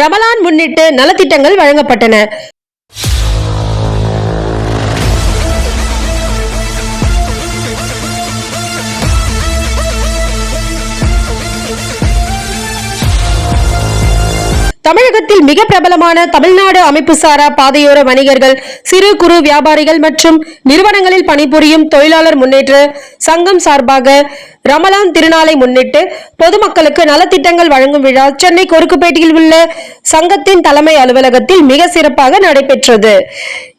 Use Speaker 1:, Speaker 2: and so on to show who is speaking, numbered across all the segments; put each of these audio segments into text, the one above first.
Speaker 1: ரமலான் முன்னிட்டு நலத்திட்டங்கள் வழங்கப்பட்டன. தமிழ் தமிழகத்தில் மிக பிரபலமான தமிழ்நாடு அமைப்பு சாரா பாதையோர வணிகர்கள் சிறு குறு வியாபாரிகள் மற்றும் நிறுவனங்களில் பணிபுரியும் தொழிலாளர் முன்னேற்ற சங்கம் சார்பாக ரமலான் திருநாளை முன்னிட்டு பொதுமக்களுக்கு நலத்திட்டங்கள் வழங்கும் விழா சென்னை கொருக்குப்பேட்டையில் உள்ள சங்கத்தின் தலைமை அலுவலகத்தில் மிக சிறப்பாக நடைபெற்றது.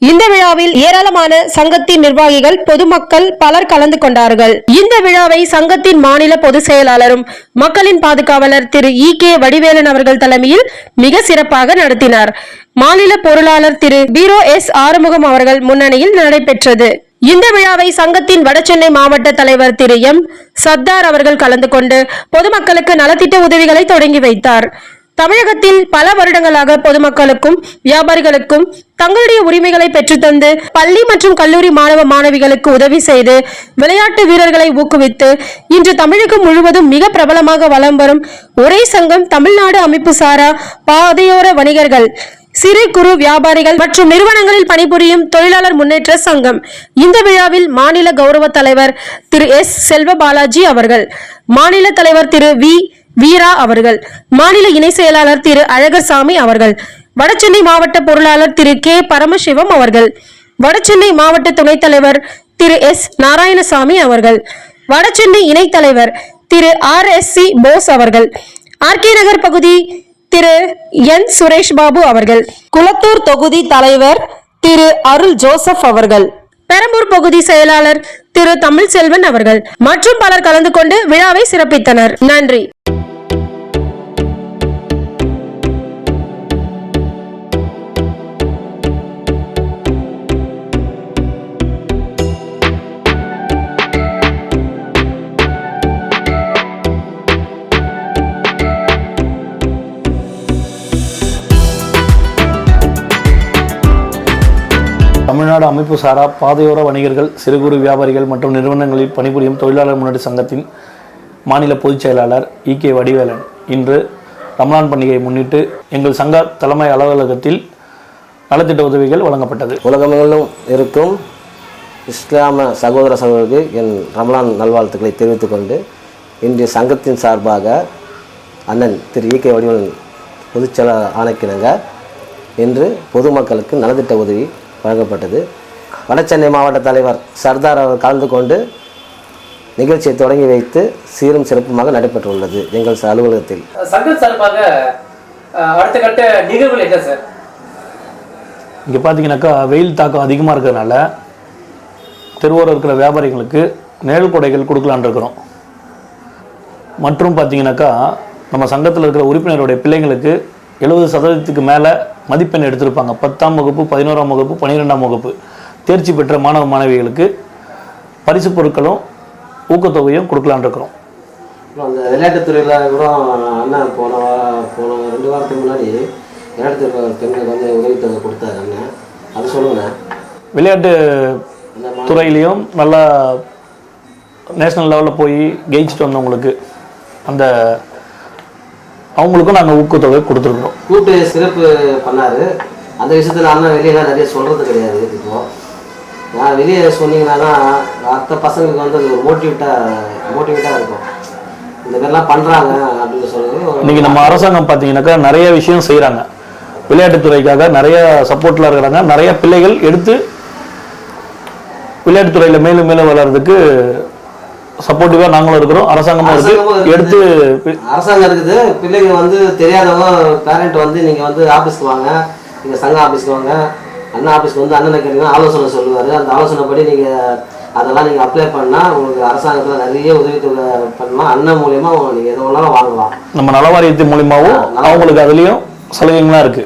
Speaker 1: இந்த விழாவில் ஏராளமான சங்கத்தின் நிர்வாகிகள் பொதுமக்கள் பலர் கலந்து கொண்டார்கள். இந்த விழாவை சங்கத்தின் மாநில பொதுச் செயலாளரும் மக்களின் பாதுகாவலர் திரு இ கே வடிவேலன் அவர்கள் தலைமையில் மிக சிறப்பாக நடத்தினார். மாநில பொருளாளர் திரு. பீரோ எஸ். ஆறுமுகம் அவர்கள் முன்னணியில் நடைபெற்றது. இந்த விழாவை சங்கத்தின் வடசென்னை மாவட்ட தலைவர் திரு. எம். சர்தார் அவர்கள் கலந்து கொண்டு பொதுமக்களுக்கு நலத்திட்ட உதவிகளை தொடங்கி வைத்தார். தமிழகத்தில் பல வருடங்களாக பொதுமக்களுக்கும் வியாபாரிகளுக்கும் தங்களுடைய உரிமைகளை பெற்றுத்தந்து பள்ளி மற்றும் கல்லூரி மாணவ மாணவிகளுக்கு உதவி செய்து விளையாட்டு வீரர்களை ஊக்குவித்து இன்று தமிழகம் முழுவதும் மிக பிரபலமாக வலம் வரும் ஒரே சங்கம் தமிழ்நாடு அமைப்பு சாரா பாதையோர வணிகர்கள் சிறு குறு வியாபாரிகள் மற்றும் நிறுவனங்களில் பணிபுரியும் தொழிலாளர் முன்னேற்ற சங்கம். இந்த விழாவில் மாநில கௌரவ தலைவர் திரு எஸ் செல்வ பாலாஜி அவர்கள் மாநில தலைவர் திரு வி. வீரா அவர்கள் மாநில இணை செயலாளர் திரு அழகர்சாமி அவர்கள் வடசென்னை மாவட்ட பொருளாளர் திரு கே பரமசிவம் அவர்கள் வடசென்னை மாவட்ட துணைத் தலைவர் திரு எஸ் நாராயணசாமி அவர்கள் Vadachennai இணைத்தலைவர் Thiru R S C Bose அவர்கள் ஆர்கே நகர் பகுதி திரு என் சுரேஷ் பாபு அவர்கள் குளத்தூர் தொகுதி தலைவர் திரு அருள் ஜோசப் அவர்கள் பெரம்பூர் பகுதி செயலாளர் திரு தமிழ்செல்வன் அவர்கள் மற்றும் பலர் கலந்து கொண்டு விழாவை சிறப்பித்தனர். நன்றி.
Speaker 2: தமிழ்நாடு அமைப்பு சாரா பாதையோர வணிகர்கள் சிறு குறு வியாபாரிகள் மற்றும் நிறுவனங்களில் பணிபுரியும் தொழிலாளர் முன்னேற்ற சங்கத்தின் மாநில பொதுச் செயலாளர் இ. கே. வடிவேலன் இன்று ரமலான் பண்டிகையை முன்னிட்டு எங்கள் சங்க தலைமை அலுவலகத்தில் நலத்திட்ட உதவிகள் வழங்கப்பட்டது.
Speaker 3: உலகமெங்கிலும் இருக்கும் இஸ்லாம சகோதர சகோதரருக்கு என் ரமலான் நல்வாழ்த்துக்களை தெரிவித்துக் கொண்டு இன்றைய சங்கத்தின் சார்பாக அண்ணன் திரு இ. கே. வடிவேலன் பொதுச் செயலாளர் ஆணைக்கிணங்க இன்று பொதுமக்களுக்கு நலத்திட்ட உதவி வழங்கப்பட்டது. வடசென்னை மாவட்ட தலைவர் சர்தார் அவர் கலந்து கொண்டு நிகழ்ச்சியை தொடங்கி வைத்து சீரும் சிறப்புமாக நடைபெற்றுள்ளது. எங்கள் அலுவலகத்தில்.
Speaker 4: சங்கம் சார்பாக அஹ், அடுத்த கட்ட நிகழ்வுகள் என்ன சார்?
Speaker 2: இங்கே பார்த்தீங்கன்னாக்கா வெயில் தாக்கம் அதிகமாக இருக்கிறதுனால தெருவோரம் இருக்கிற வியாபாரிகளுக்கு நிழல் கொடைகள் கொடுக்கலான்னு இருக்கிறோம். மற்றும் பார்த்தீங்கன்னாக்கா நம்ம சங்கத்தில் இருக்கிற உறுப்பினருடைய பிள்ளைங்களுக்கு எழுபது சதவீதத்துக்கு மேலே மதிப்பெண் எடுத்திருப்பாங்க. பத்தாம் வகுப்பு பதினோராம் வகுப்பு பன்னிரெண்டாம் வகுப்பு. தேர்ச்சி பெற்ற மாணவ மாணவிகளுக்கு பரிசு பொருட்களும் ஊக்கத்தொகையும் கொடுக்கலான்னு இருக்கிறோம்.
Speaker 3: அந்த விளையாட்டுத்துறையில் கூட அண்ணன் போன போன ரெண்டு வாரத்துக்கு முன்னாடி விளையாட்டுத்துறை பெண்களுக்கு வந்து உதவித்தொகை கொடுத்தாரு அண்ணன் அது சொல்லுங்கண்ணே
Speaker 2: விளையாட்டு துறையிலையும் நல்லா நேஷ்னல் லெவலில் போய் ஜெயிச்சுட்டு வந்தவங்களுக்கு அந்த அவங்களுக்கும் நாங்கள் ஊக்கத்தொகை கொடுத்துருக்குறோம்.
Speaker 3: கூட்டு சிறப்பு பண்ணாரு. அந்த விஷயத்துல அண்ணன் வெளியெல்லாம் நிறைய சொல்றது கிடையாது. இப்போ நான் வெளியே சொன்னீங்கன்னா தான் மற்ற பசங்களுக்கு வந்து அது மோட்டிவேட்டாக மோட்டிவேட்டாக இருக்கும். இந்த மாதிரிலாம் பண்ணுறாங்க அப்படின்னு சொல்லி
Speaker 2: இன்னைக்கு நம்ம அரசாங்கம் பார்த்தீங்கன்னாக்கா நிறைய விஷயம் செய்கிறாங்க விளையாட்டுத்துறைக்காக நிறைய சப்போர்ட்டில் இருக்கிறாங்க. நிறைய பிள்ளைகள் எடுத்து விளையாட்டுத்துறையில் மேலும் மேலும் வளர்றதுக்கு சப்போர்ட்டிவாக நாங்களும் இருக்கிறோம்.
Speaker 3: அரசாங்கமும்
Speaker 2: இருக்கு. எடுத்து
Speaker 3: அரசாங்கம் இருக்குது. பிள்ளைங்க வந்து தெரியாதவங்க பேரண்ட் வந்து நீங்கள் வந்து ஆஃபீஸ்க்கு வாங்க. நீங்கள் சங்க ஆஃபீஸ்க்கு வாங்க. அண்ணா ஆஃபீஸ்க்கு வந்து அண்ணனை கேட்டீங்கன்னா ஆலோசனை சொல்லுவார். அந்த ஆலோசனைப்படி நீங்கள் அதெல்லாம் நீங்கள் அப்ளை பண்ணால் உங்களுக்கு அரசாங்கத்தில் நிறைய உதவித்தொகை பண்ணலாம் அண்ணன் மூலியமா நீங்கள் எது வேணாலும் வாங்கலாம்.
Speaker 2: நம்ம நலவாரியத்தின் மூலியமாவும் அவங்களுக்கு அதுலேயும் சலுகைகள்லாம் இருக்கு.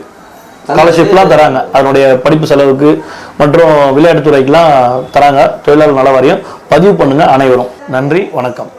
Speaker 2: ஸ்காலர்ஷிப்லாம் தராங்க. அதனுடைய படிப்பு செலவுக்கு மற்றும் விளையாட்டுத்துறைக்கெல்லாம் தராங்க. தொழிலாளர் நல வாரியம் பதிவு பண்ணுங்க அனைவரும். நன்றி வணக்கம்.